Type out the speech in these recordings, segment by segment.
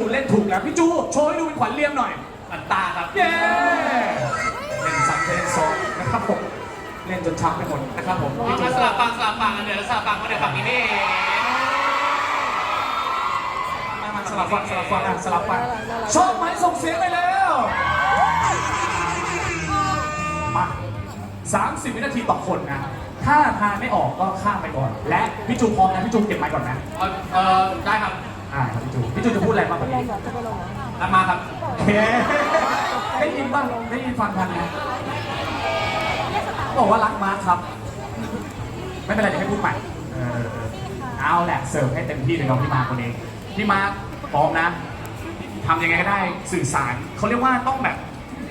จูเล่นถูกแล้วพี่จูโชว์ให้ดูเป็นขวัญเลี่ยมหน่อย อันตาครับ เย้เล่นซักเล่นซองนะครับผมเล่นจนช้ำไปหมดนะครับผมอ๋อมาสลับฝั่งสลับฝั่งอันเดี๋ยวสลับฝั่งมาเดี๋ยวฝั่งนี้นี่เองมามาสลับฟังสลับฟังอะสลับฟังชอบไหมส่งเสียงไปแล้วมา30 วินาทีต่อคนนะถ้าทายไม่ออกก็ข้ามไปก่อน และพี่จูพร้อมนะพี่จูเก็บไมค์ก่อนนะ เออเออได้ครับ อ่าครับพี่จูพี่จูจะพูดอะไรบ้างวันนี้อันมาครับโอเคได้ยินบ้างได้ยินฟังทันนะบอกว่ารักมาร์คครับ ไม่เป็นไรเดี๋ยวให้พูดใหม่เออเอาแหละเสิร์ฟให้เต็มที่เลยน้องพี่มาร์คคนนี้พี่มาร์คพร้อมนะทำยังไงก็ได้สื่อสารเขาเรียกว่าต้องแบบ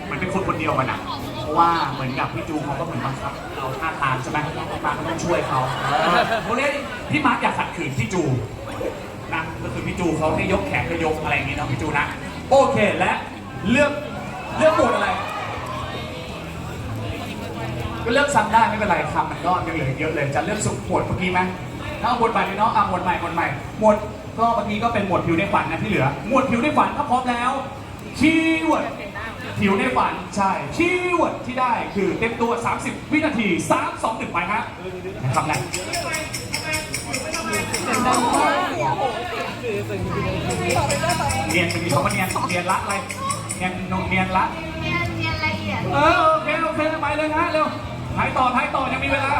เหมือนเป็นคนคนเดียวกันนะเพราะว่าเหมือนกับพี่จูเขาก็เหมือนบังคับเราท่าทางใช่ไหมพี่มาร์คก็ต้องช่วยเขาเออเขาเรียกพี่มาร์คอยากขัดขืนพี่จูนะก็คือพี่ จูเขาให้ยกแขนให้ยกอะไรอย่างงี้เนาะพี่จูนะ โอเคและเลือกเลือกบทอะไร ก็เลือกซ้ำได้ไม่เป็นไรคำมันก็ยังเหลือเยอะเลยจะเลือกสุดหมวดเมื่อกี้ไหมถ้าเอาบทใหม่เลยเนาะอะหมวดใหม่หมวดใหม่หมวดก็เมื่อกี้ก็เป็นหมวดผิวในฝันนะที่เหลือ หมวดผิวในฝันถ้าพร้อมแล้วคีย์เวิร์ดผิวในฝันใช่คีย์เวิร์ดที่ได้คือเต็มตัว 30 วินาที 3 2 1 ไปฮะนะครับแหละ เนียนเป็นคำว่าเนียนเนียนละอะไรเนียนนุ่มเนียนละเรียนเรียนละเอียดเออโอเคโอเคไปเลยนะเร็วถ่ายต่อถ่ายต่อยังมีเวลา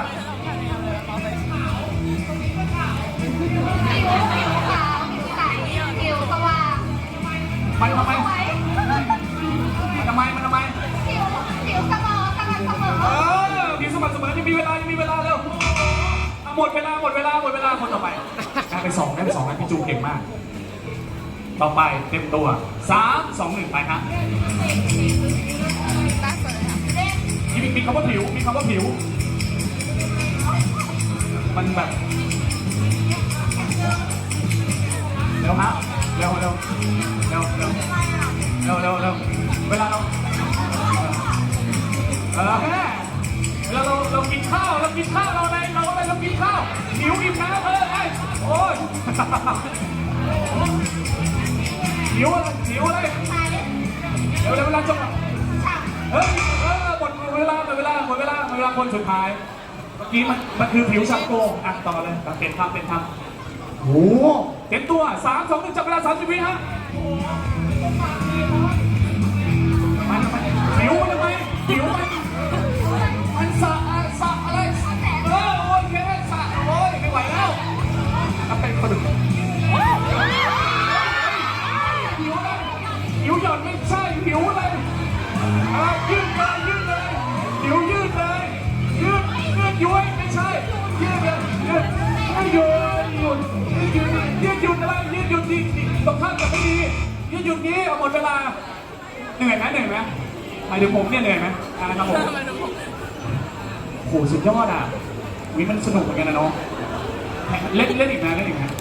ผิวผิวขาวผิวใสผิวสว่างมันทำไมมันทำไมมันทำไมผิวผิวเสมอสม่ำเสมเออดีสมัครเสมอยังมีเวลายังมีเวลาเร็วหมดเวลาหมดเวลาหมดเวลาคนต่อไป สองได้ไปสองแล้วพี่จูเก่งมาก ต่อไปเต็มตัวสามสองหนึ่งไปฮะมีมีคำว่าผิวมีคำว่าผิว มันแบบเร็วฮะเร็วเร็วเร็วเร็วเร็วเร็วเร็วเวลาเราเออแม่ เวลาเราเรากินข้าวเรากินข้าวเราอะไรเราอะไรเรากินข้าวหิวกินข้าวเออไอ้โอ้ยหิวอะไรหิวอะไรเดี๋ยวเดี๋ยวเวลาจบอะเฮ้ยเออหมดเวลาหมดเวลาหมดเวลาหมดเวลาคนสุดท้ายเมื่อกี้มันมันคือผิวชักโกงอะต่อเลยต่อเป็นภาพเป็นภาพโอ้โหเต็มตัวสามสองหนึ่งจับเวลาสามสิบวิฮะ ยืดเลยยืดเลยผิวยืดเลยยืดยืดย้วยไม่ใช่ยืดเลยยืดยืดหยุดยืดหยุดยืดหยุดอะไรยืดหยุดดีตรงข้ามกับไม่ดียืดหยุดนี้เอาหมดเวลาเหนื่อยไหมเหนื่อยไหมหมายถึงผมเนี่ยเหนื่อยไหมอ่านะครับผมโหสุดยอดอะวิมันสนุกเหมือนกันนะเนาะเล่นเล่นอีกนะเล่นอีกนะ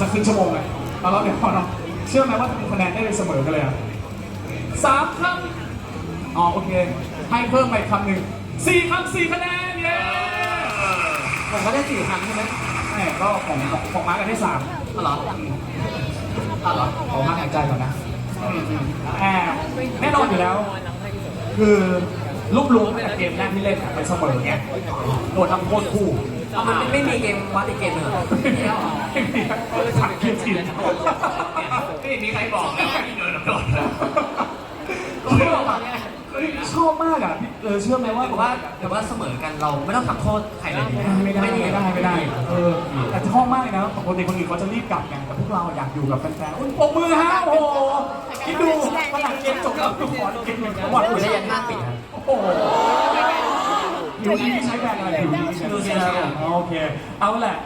จะครึ่งชั่วโมงเลยเอาแล้วเดี๋ยวพอเนาะเชื่อไหมว่าคะแนนได้เสมอกันเลยอะสามคำ อ๋อโอเค ให้เพิ่มไปคำหนึ่งสี่คำสี่คะแนนเย้ผมก็ได้สี่ครั้งใช่ไหมแหมก็ของของของมาร์กกันได้สามอ๋อเหรออ๋อเหรอขอพักหายใจก่อนนะแอบแน่นอนอยู่แล้ว คือรูปรวมจากเกมแรกที่เล่นอะเป็นเสมอไงโดนทำโทษคู่เอามันไม่มีเกมวัดอีกเกมเหรอไม่มีถักเกียร์ทีนไม่มีใครบอกนะว่าพี่เดินโดดแล้ว ชอบมากอะ เออเชื่อไหมว่าแต่ว่าแต่ว่าเสมอกันเราไม่ต้องทำโทษใครเลยดีไม่ได้ไม่ได้ไม่ได้ไม่ได้เออแต่ชอบมากเลยนะปกติคนอื่นเขาจะรีบกลับกันแต่พวกเราอยากอยู่กับแฟนๆอุ้ยปรบมือฮะโอ้โหคิดดูขนาดเกมจบแล้วก็ขอเกมหนึ่งจังหวัดอยู่เลยได้ยันหน้าปิดนะโอ้โหผิวดีใช้แบรนด์อะไรผิวดีใช้ดูสิแบรนด์อะไรโอเคเอาแหละ